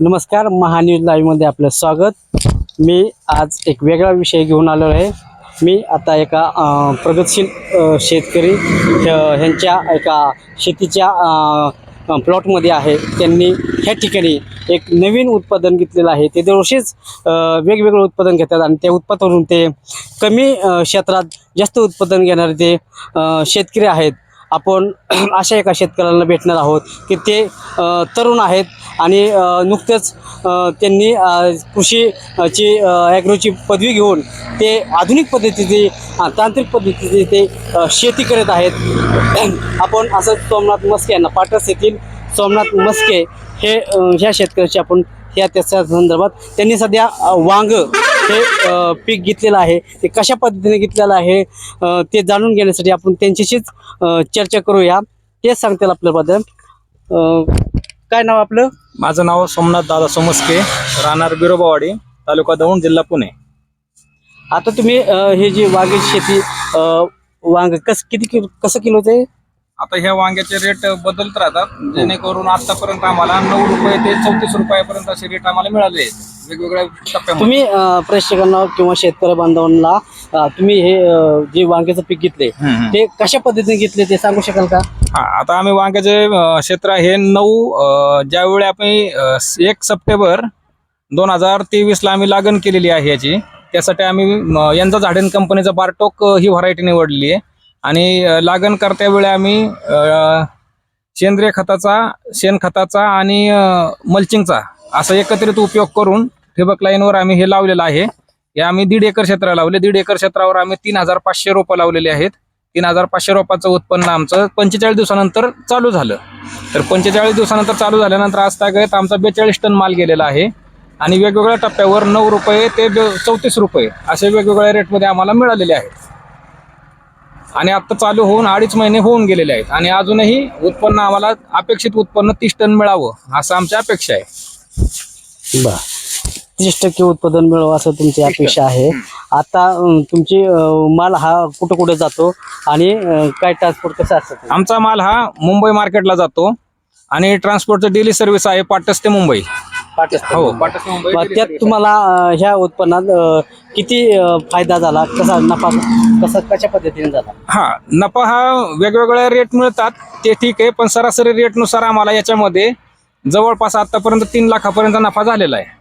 नमस्कार महान्यूज लाईव्हमध्ये आपलं स्वागत. मी आज एक वेगळा विषय घेऊन आलो आहे मी आता एका प्रगतशील शेतकरी ह्यांच्या एका शेतीच्या प्लॉटमध्ये आहे. त्यांनी ह्या ठिकाणी एक नवीन उत्पादन घेतलेलं आहे. ते दरवर्षीच वेगवेगळं उत्पादन घेतात आणि त्या उत्पादनातून ते कमी क्षेत्रात जास्त उत्पादन घेणारे ते शेतकरी आहेत. आपण अशा एका शेतकऱ्यांना भेटणार आहोत की ते तरुण आहेत आणि नुकतंच त्यांनी कृषीची ॲग्रोची पदवी घेऊन ते आधुनिक पद्धतीची तांत्रिक पद्धतीची ते शेती करत आहेत. आपण असं सोमनाथ मस्के यांना पाटस येथील सोमनाथ मस्के हे ह्या शेतकऱ्याची आपण ह्या त्याच्या संदर्भात त्यांनी सध्या वांग हे पीक घेतलेलं आहे. ते कशा पद्धतीने घेतलेलं आहे ते जाणून घेण्यासाठी आपण त्यांच्याशीच चर्चा करूया. तेच सांगतील आपल्याबद्दल. काय नाव आपलं? माझं नाव सोमनाथ दादा सोमस्के राहणार बिरोबावाडी तालुका दौंड जिल्हा पुणे. आता तुम्ही हे जी वांग्याची शेती वांग कस किती किलो कसं किलो ते आता ह्या वांग्याचे रेट बदलत राहतात. जेणेकरून आतापर्यंत आम्हाला नऊ रुपये ते चौतीस रुपयापर्यंत असे रेट आम्हाला मिळाले आहेत. वेगवेगळ्या टप्प्यामध्ये. तुम्ही अ, प्रेक्षकांना किंवा शेतकरी बांधवांना अ, तुम्ही हे अ, जे वांग्याचं पीक घेतले. ते कशा पद्धतीने घेतले ते सांगू शकाल का? हा आता आम्ही वांग्याचे अं, क्षेत्र हे नऊ अं, ज्यावेळी आम्ही अं, एक सप्टेंबर दोन हजार तेवीस ला आम्ही लागण केलेली आहे याची. त्यासाठी आम्ही अं, यंदा झाडेन कंपनीचा बारटोक अं, ही व्हरायटी निवडलेली आहे. आणि लागण करत्या वेळी आम्ही सेंद्रिय खताचा शेणखताचा आणि मल्चिंगचा असा एकत्रित उपयोग करून ठिबक लाईनवर आम्ही हे लावलेलं आहे. हे आम्ही दीड एकर क्षेत्र लावले. दीड एकर क्षेत्रावर आम्ही तीन हजार पाचशे रोपं लावलेली आहेत. तीन हजार पाचशे रोपाचं उत्पन्न आमचं पंचेचाळीस दिवसानंतर चालू झालं. तर पंचेचाळीस दिवसानंतर चालू झाल्यानंतर आज तागत आमचा बेचाळीस टन माल गेलेला आहे. आणि वेगवेगळ्या टप्प्यावर नऊ रुपये ते चौतीस रुपये असे वेगवेगळ्या रेटमध्ये आम्हाला मिळालेले आहेत. आणि आता चालू होऊन अडीच महिने होऊन गेलेले आहेत. आणि अजूनही उत्पन्न आम्हाला अपेक्षित उत्पन्न तीस टन मिळावं असं आमची अपेक्षा आहे. बर. तीस टक्के उत्पादन मिळवा असं तुमची अपेक्षा आहे. आता अं, तुमची अं, माल हा कुठं कुठे जातो आणि अं, काय ट्रान्सपोर्ट कसं असतं? आमचा माल हा मुंबई मार्केटला जातो आणि ट्रान्सपोर्टचं डेली सर्व्हिस आहे पाटस ते मुंबई हो. पाटस ते मुंबई मग daily त्यात service तुम्हाला अं, ह्या उत्पन्नात अं, किती अं, फायदा झाला? कसा नफा? कसा कशा पद्धतीने झाला हा नफा हा वेगवेगळ्या रेट मिळतात. ते ठीक आहे पण सरासरी रेटनुसार आम्हाला याच्यामध्ये जवळपास आतापर्यंत तीन लाखापर्यंत नफा झालेला आहे.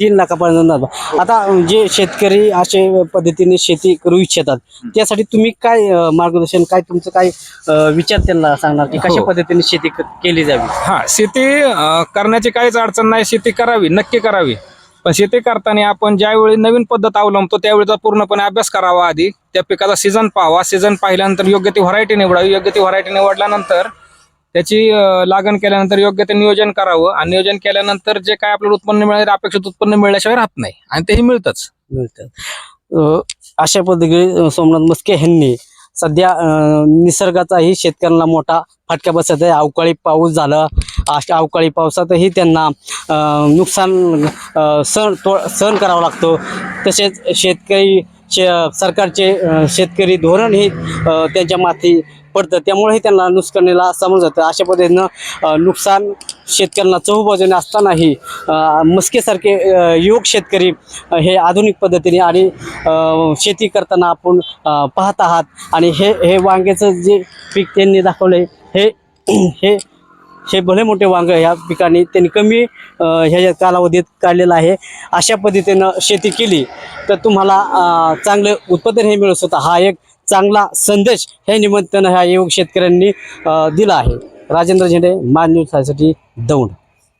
तीन लाखापर्यंत नफा. आता जे शेतकरी असे पद्धतीने शेती करू इच्छितात त्यासाठी तुम्ही काय अं, मार्गदर्शन काय तुमचं काय अं, विचार त्यांना सांगणार की कशा हो. पद्धतीने शेती क- केली जावी? हा शेती अं, करण्याची काहीच अडचण नाही. शेती करावी नक्की करावी. पण शेती करताना आपण ज्यावेळी नवीन पद्धत अवलंबतो त्यावेळीचा पूर्णपणे अभ्यास करावा आधी. त्या पिकाचा सीझन पाहावा. सीझन पाहिल्यानंतर योग्य ती व्हरायटी निवडावी. योग्य ती व्हरायटी निवडल्यानंतर त्याची लागण केल्यानंतर योग्य ते नियोजन करावं. आणि नियोजन केल्यानंतर जे काय आपल्याला उत्पन्न मिळणार अपेक्षित उत्पन्न मिळल्याशिवाय राहत नाही. आणि तेही मिळतच. मिळतं. अशा पद्धतीने सोमनाथ मस्के यांनी सध्या निसर्गाचाही शेतकऱ्यांना मोठा फटका बसत आहे. अवकाळी पाऊस झाला अशा अवकाळी पावसातही त्यांना नुकसान सहन तो सहन करावा लागतो. तसेच शेतकरी शे सरकारचे शेतकरी धोरणही त्यांच्या माथी पडतं. त्यामुळेही त्यांना नुकसानीला सामोरं जातं. अशा पद्धतीनं नुकसान शेतकऱ्यांना चहूबाजूने असतानाही मस्केसारखे युवक शेतकरी हे आधुनिक पद्धतीने आणि शेती करताना आपण पाहत आहात. आणि हे हे वांग्याचं जे पीक त्यांनी दाखवलं हे हे हे भले मोठे वांग ह्या पिकाने त्यांनी कमी ह्याच्या कालावधीत काढलेलं आहे अशा पद्धतीनं शेती केली तर तुम्हाला चांगलं उत्पादन हे मिळू शकतं हा एक चांगला संदेश हे निमित्तानं ह्या युवक शेतकऱ्यांनी दिला आहे. राजेंद्र झेंडे मान न्यूजसाठी दौंड.